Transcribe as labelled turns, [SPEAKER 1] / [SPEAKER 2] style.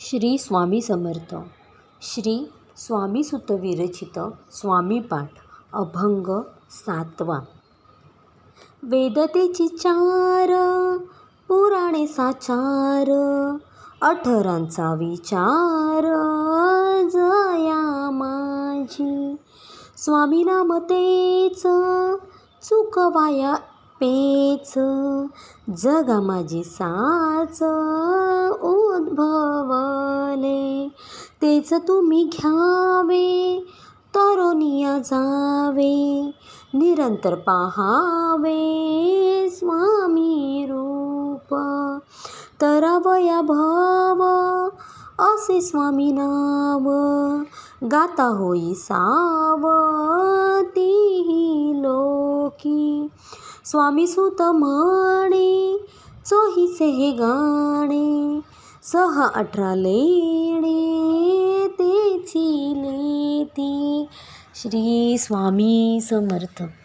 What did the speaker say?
[SPEAKER 1] श्री स्वामी समर्थ. श्री स्वामी सुतविरचित विरचित अभंग सातवा. वेदतेची चार पुराणे साचार अठरांचा विचार जया माझी. स्वामी नामतेच चुकवाया पेच जगा माझी साच ओ तेच तुम्ही घ्यावे तरुणिया जावे निरंतर पाहावे स्वामी रूप. तरावया भाव असे स्वामी नाव गाता होई साव तीही लोकी. स्वामी सुत म्हणे चोहीचे हे गाणे सहा अठरा लेणे श्री स्वामी समर्थ.